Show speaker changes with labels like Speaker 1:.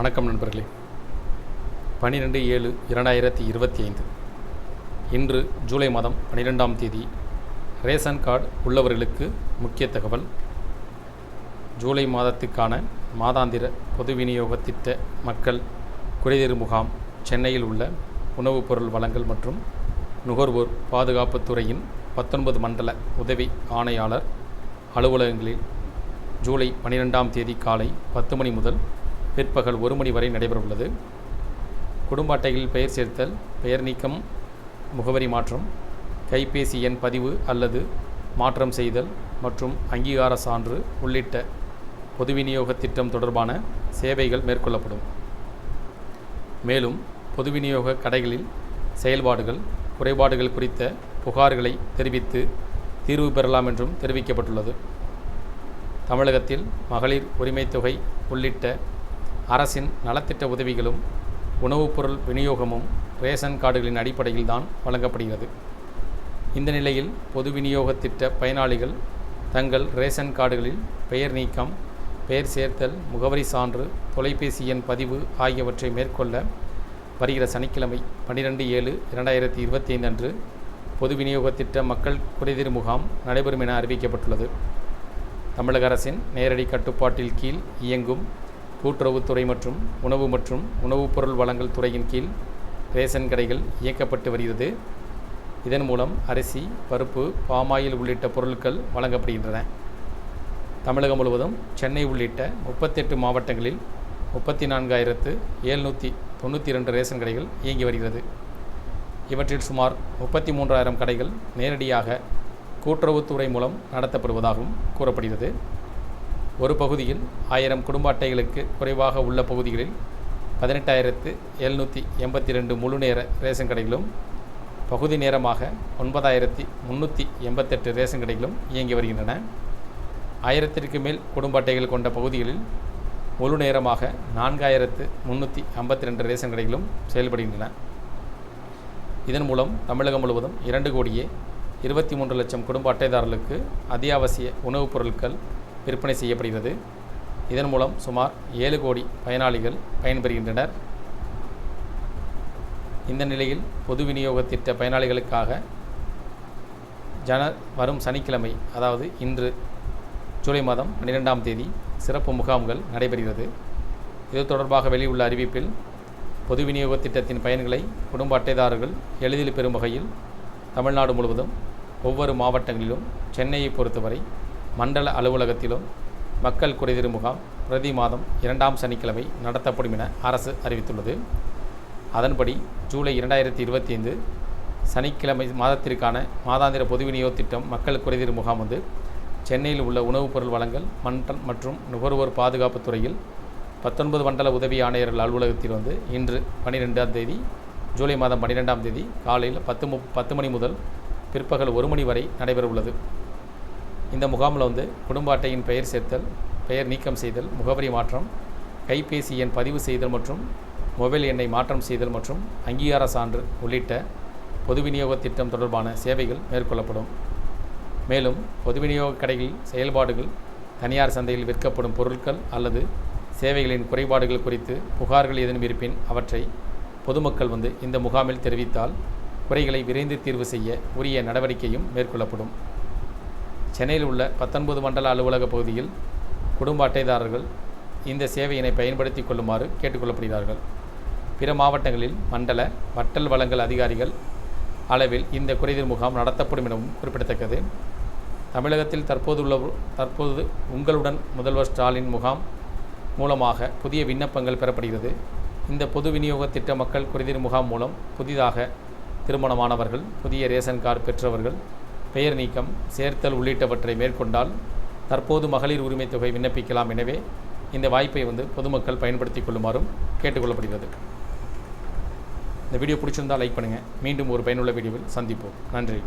Speaker 1: வணக்கம் நண்பர்களே. பன்னிரெண்டு ஏழு இரண்டாயிரத்தி இருபத்தி ஐந்து இன்று ஜூலை மாதம் பன்னிரெண்டாம் தேதி ரேஷன் கார்டு உள்ளவர்களுக்கு முக்கிய தகவல். ஜூலை மாதத்துக்கான மாதாந்திர பொது விநியோக திட்ட மக்கள் குறைதீர் முகாம் சென்னையில் உள்ள உணவுப் பொருள் வழங்கல் மற்றும் நுகர்வோர் பாதுகாப்புத்துறையின் பத்தொன்பது மண்டல உதவி ஆணையாளர் அலுவலகங்களில் ஜூலை பன்னிரெண்டாம் தேதி காலை பத்து மணி முதல் பிற்பகல் ஒரு மணி வரை நடைபெறவுள்ளது. குடும்ப அட்டைகளில் பெயர் சேர்த்தல் பெயர் நீக்கம் முகவரி மாற்றம் கைபேசி எண் பதிவு அல்லது மாற்றம் செய்தல் மற்றும் அங்கீகார சான்று உள்ளிட்ட பொது விநியோக திட்டம் தொடர்பான சேவைகள் மேற்கொள்ளப்படும். மேலும் பொது விநியோக கடைகளில் செயல்பாடுகள் குறைபாடுகள் குறித்த புகார்களை தெரிவித்து தீர்வு பெறலாம் என்றும் தெரிவிக்கப்பட்டுள்ளது. தமிழகத்தில் மகளிர் உரிமைத் தொகை உள்ளிட்ட அரசின் நலத்திட்ட உதவிகளும் உணவுப் பொருள் விநியோகமும் ரேஷன் கார்டுகளின் அடிப்படையில் தான் வழங்கப்படுகிறது. இந்த நிலையில் பொது விநியோக திட்ட பயனாளிகள் தங்கள் ரேஷன் கார்டுகளில் பெயர் நீக்கம் பெயர் சேர்த்தல் முகவரி சான்று தொலைபேசி எண் பதிவு ஆகியவற்றை மேற்கொள்ள வருகிற சனிக்கிழமை பன்னிரெண்டு ஏழு இரண்டாயிரத்தி இருபத்தி ஐந்து அன்று பொது விநியோக திட்ட மக்கள் குறைதீர் முகாம் நடைபெறும் என அறிவிக்கப்பட்டுள்ளது. தமிழக அரசின் நேரடி கட்டுப்பாட்டில் கீழ் இயங்கும் கூட்டுறவுத்துறை மற்றும் உணவு மற்றும் உணவுப் பொருள் வழங்கல் துறையின் கீழ் ரேஷன் கடைகள் இயக்கப்பட்டு வருகிறது. இதன் மூலம் அரிசி பருப்பு பாமாயில் உள்ளிட்ட பொருட்கள் வழங்கப்படுகின்றன. தமிழகம் முழுவதும் சென்னை உள்ளிட்ட முப்பத்தெட்டு மாவட்டங்களில் முப்பத்தி நான்காயிரத்து எழுநூற்றி தொண்ணூற்றி ரெண்டு ரேஷன் கடைகள் இயங்கி வருகிறது. இவற்றில் சுமார் முப்பத்தி மூன்றாயிரம் கடைகள் நேரடியாக கூட்டுறவுத்துறை மூலம் நடத்தப்படுவதாகவும் கூறப்படுகிறது. ஒரு பகுதியில் ஆயிரம் குடும்ப அட்டைகளுக்கு குறைவாக உள்ள பகுதிகளில் பதினெட்டாயிரத்து எழுநூற்றி எண்பத்தி ரெண்டு முழு நேர ரேஷன் கடைகளும் பகுதி நேரமாக ஒன்பதாயிரத்தி முந்நூற்றி எண்பத்தெட்டு ரேஷன் கடைகளும் இயங்கி வருகின்றன. ஆயிரத்திற்கு மேல் குடும்ப அட்டைகள் கொண்ட பகுதிகளில் முழு நேரமாக நான்காயிரத்து முந்நூற்றி ஐம்பத்தி ரெண்டு ரேஷன் கடைகளும் செயல்படுகின்றன. இதன் மூலம் தமிழகம் முழுவதும் இரண்டு கோடியே இருபத்தி மூன்று லட்சம் குடும்ப அட்டைதாரர்களுக்கு அத்தியாவசிய உணவுப் பொருட்கள் விற்பனை செய்யப்படுகிறது. இதன் மூலம் சுமார் ஏழு கோடி பயனாளிகள் பயன்பெறுகின்றனர். இந்த நிலையில் பொது விநியோக திட்ட பயனாளிகளுக்காக ஜன வரும் சனிக்கிழமை அதாவது இன்று ஜூலை மாதம் பன்னிரெண்டாம் தேதி சிறப்பு முகாம்கள் நடைபெறுகிறது. இது தொடர்பாக வெளியுள்ள அறிவிப்பில் பொது விநியோக திட்டத்தின் பயன்களை குடும்ப அட்டைதாரர்கள் எளிதில் பெறும் வகையில் தமிழ்நாடு முழுவதும் ஒவ்வொரு மாவட்டங்களிலும் சென்னையை பொறுத்தவரை மண்டல அலுவலகத்திலும் மக்கள் குறைதீர் முகாம் பிரதி மாதம் இரண்டாம் சனிக்கிழமை நடத்தப்படும் என அரசு அறிவித்துள்ளது. அதன்படி ஜூலை இரண்டாயிரத்தி இருபத்தி ஐந்து சனிக்கிழமை மாதத்திற்கான மாதாந்திர பொது விநியோக திட்டம் மக்கள் குறைதீர் முகாம் வந்து சென்னையில் உள்ள உணவுப் பொருள் வழங்கல் மண்டல் மற்றும் நுகர்வோர் பாதுகாப்புத் துறையில் பத்தொன்பது மண்டல உதவி ஆணையர்கள் அலுவலகத்தில் வந்து இன்று பன்னிரெண்டாம் தேதி ஜூலை மாதம் பன்னிரெண்டாம் தேதி காலையில் பத்து மு பத்து மணி முதல் பிற்பகல் ஒரு மணி வரை நடைபெறவுள்ளது. இந்த முகாமில் வந்து குடும்ப அட்டையின் பெயர் சேர்த்தல் பெயர் நீக்கம் செய்தல் முகவரி மாற்றம் கைபேசி எண் பதிவு செய்தல் மற்றும் மொபைல் எண்ணை மாற்றம் செய்தல் மற்றும் அங்கீகார சான்று உள்ளிட்ட பொது விநியோக திட்டம் தொடர்பான சேவைகள் மேற்கொள்ளப்படும். மேலும் பொது விநியோக கடைகளில் செயல்பாடுகள் தனியார் சந்தையில் விற்கப்படும் பொருட்கள் அல்லது சேவைகளின் குறைபாடுகள் குறித்து புகார்கள் ஏதேனும் இருப்பின் அவற்றை பொதுமக்கள் வந்து இந்த முகாமில் தெரிவித்தால் குறைகளை விரைந்து தீர்வு செய்ய உரிய நடவடிக்கையும் மேற்கொள்ளப்படும். சென்னையில் உள்ள பத்தொன்பது மண்டல அலுவலக பகுதியில் குடும்ப அட்டைதாரர்கள் இந்த சேவையினை பயன்படுத்தி கொள்ளுமாறு கேட்டுக்கொள்ளப்படுகிறார்கள். பிற மாவட்டங்களில் மண்டல வட்டல் வளங்கள் அதிகாரிகள் அளவில் இந்த குறைதீர் முகாம் நடத்தப்படும் எனவும் குறிப்பிடத்தக்கது. தமிழகத்தில் தற்போதுள்ள தற்போது உங்களுடன் முதல்வர் ஸ்டாலின் முகாம் மூலமாக புதிய விண்ணப்பங்கள் பெறப்படுகிறது. இந்த பொது விநியோக திட்ட மக்கள் குறைதீர் முகாம் மூலம் புதிதாக திருமணமானவர்கள் புதிய ரேஷன் கார்டு பெற்றவர்கள் பெயர் நீக்கம் சேர்த்தல் உள்ளிட்டவற்றை மேற்கொண்டால் தற்போது மகளிர் உரிமை தொகை விண்ணப்பிக்கலாம் எனவே இந்த வாய்ப்பை வந்து பொதுமக்கள் பயன்படுத்தி கொள்ளுமாறும் கேட்டுக்கொள்ளப்படுகிறது. இந்த வீடியோ பிடிச்சிருந்தால் லைக் பண்ணுங்கள் மீண்டும் ஒரு பயனுள்ள வீடியோவில் சந்திப்போம். நன்றி.